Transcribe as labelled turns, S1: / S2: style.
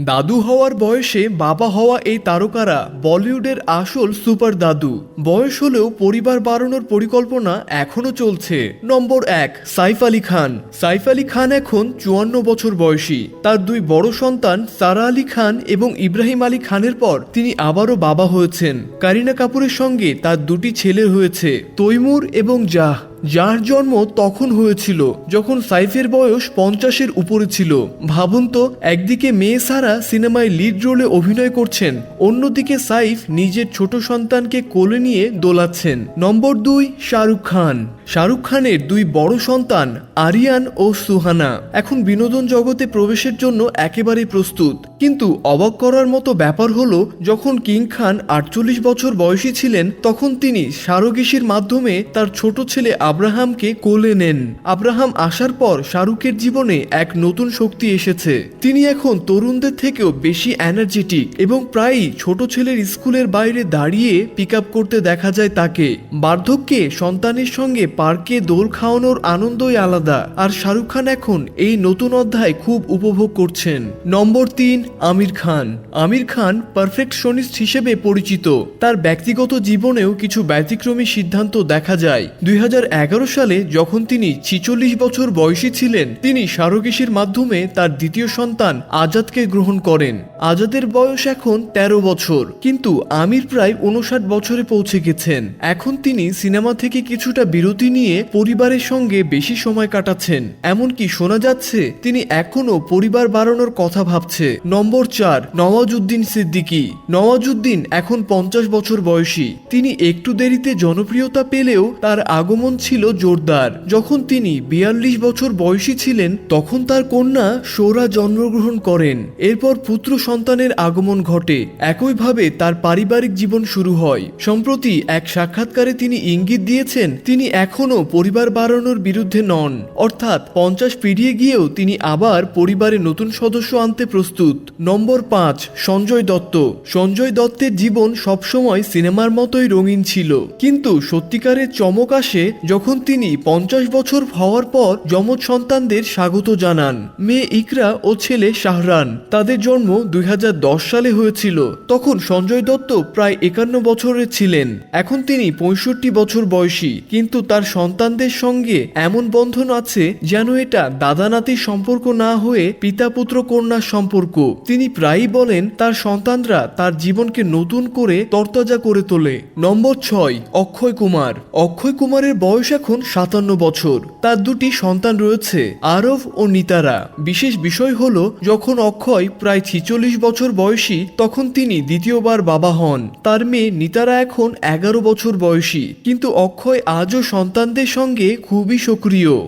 S1: দাদু হওয়ার বয়সে বাবা হওয়া এই তারকারা বলিউডের আসল সুপার দাদু। বয়স হলেও পরিবার বাড়ানোর পরিকল্পনা এখনও চলছে। নম্বর এক, সাইফ আলী খান। সাইফ আলী খান এখন চুয়ান্ন বছর বয়সী। তার দুই বড় সন্তান সারা আলী খান এবং ইব্রাহিম আলী খানের পর তিনি আবারও বাবা হয়েছেন। কারিনা কাপুরের সঙ্গে তার দুটি ছেলে হয়েছে তৈমুর এবং জাহ। যার জন্ম তখন হয়েছিল, যখন সাইফের বয়স পঞ্চাশের উপরে ছিল। ভাবুন তো, একদিকে মেয়ে সারা সিনেমায় লিড রোলে অভিনয় করছেন, অন্যদিকে সাইফ নিজের ছোট সন্তানকে কোলে নিয়ে দোলাচ্ছেন। নম্বর দুই, শাহরুখ খান। শাহরুখ খানের দুই বড় সন্তান, আরিয়ান ও সুহানা। এখন বিনোদন জগতে প্রবেশের জন্য একেবারে প্রস্তুত। কিন্তু অবাক করার মতো ব্যাপার হলো, যখন কিং খান আটচল্লিশ বছর বয়সী ছিলেন, তখন তিনি সারোগেশির মাধ্যমে তার ছোট ছেলে আব্রাহামকে কোলে নেন। আব্রাহাম আসার পর শাহরুখের জীবনে এক নতুন শক্তি এসেছে। তিনি এখন তরুণদের থেকেও বেশি এনার্জেটিক এবং প্রায়ই ছোট ছেলের স্কুলের বাইরে দাঁড়িয়ে পিক করতে দেখা যায় তাকে। বার্ধক্যে সন্তানের সঙ্গে পার্কে দোল খাওয়ানোর আনন্দই আলাদা। আর শাহরুখ খান এখন এই নতুন অধ্যায় খুব উপভোগ করছেন। নম্বর তিন, আমির খান। আমির খান পারফেকশনিস্ট হিসেবে পরিচিত। তার ব্যক্তিগত জীবনেও কিছু ব্যতিক্রমী সিদ্ধান্ত দেখা যায়। দুই হাজার সালে যখন তিনি ছিচল্লিশ বছর বয়সী ছিলেন, তিনি সারোগেশির মাধ্যমে তার দ্বিতীয় সন্তান আজাদকে গ্রহণ করেন। আজাদের বয়স এখন ১৩ বছর, কিন্তু আমির প্রায় উনষাট বছরে পৌঁছে গেছেন। এখন তিনি সিনেমা থেকে কিছুটা বিরতি নিয়ে পরিবারের সঙ্গে বেশি সময় কাটাচ্ছেন। এমনকি শোনা যাচ্ছে, তিনি এখনও পরিবার বাড়ানোর কথা ভাবছে। নম্বর চার, নওয়াজুদ্দিন সিদ্দিকী। নওয়াজুদ্দিন এখন পঞ্চাশ বছর বয়সী। তিনি একটু দেরিতে জনপ্রিয়তা পেলেও তার আগমন ছিল জোরদার। যখন তিনি বিয়াল্লিশ বছর বয়সী ছিলেন, তখন তার কন্যা সৌরা জন্মগ্রহণ করেন। এরপর পুত্র সন্তানের আগমন ঘটে। একইভাবে তার পারিবারিক জীবন শুরু হয়। সম্প্রতি এক সাক্ষাৎকারে তিনি ইঙ্গিত দিয়েছেন, তিনি এখনও পরিবার বাড়ানোর বিরুদ্ধে নন। অর্থাৎ পঞ্চাশ পেরিয়ে গিয়েও তিনি আবার পরিবারে নতুন সদস্য আনতে প্রস্তুত। নম্বর পাঁচ, সঞ্জয় দত্ত। সঞ্জয় দত্তের জীবন সবসময় সিনেমার মতোই রঙিন ছিল। কিন্তু সত্যিকারের চমক আসে যখন তিনি পঞ্চাশ বছর হওয়ার পর যমজ সন্তানদের স্বাগত জানান। মেয়ে ইকরা ও ছেলে শাহরান, তাদের জন্ম দুই হাজার দশ সালে হয়েছিল। তখন সঞ্জয় দত্ত প্রায় একান্ন বছরের ছিলেন। এখন তিনি পঁয়ষট্টি বছর বয়সী। কিন্তু তার সন্তানদের সঙ্গে এমন বন্ধন আছে যেন এটা দাদা নাতির সম্পর্ক না হয়ে পিতা পুত্র কন্যার সম্পর্ক। তিনি প্রায়ই বলেন তার সন্তানরা তার জীবনকে নতুন করে তরতাজা করে তোলে। নম্বর ছয়, অক্ষয় কুমার। অক্ষয় কুমারের বয়স এখন সাতান্ন বছর। তার দুটি সন্তান রয়েছে, আরব ও নিতারা। বিশেষ বিষয় হল, যখন অক্ষয় প্রায় ছিচল্লিশ বছর বয়সী, তখন তিনি দ্বিতীয়বার বাবা হন। তার মেয়ে নিতারা এখন এগারো বছর বয়সী। কিন্তু অক্ষয় আজও সন্তানদের সঙ্গে খুবই সক্রিয়।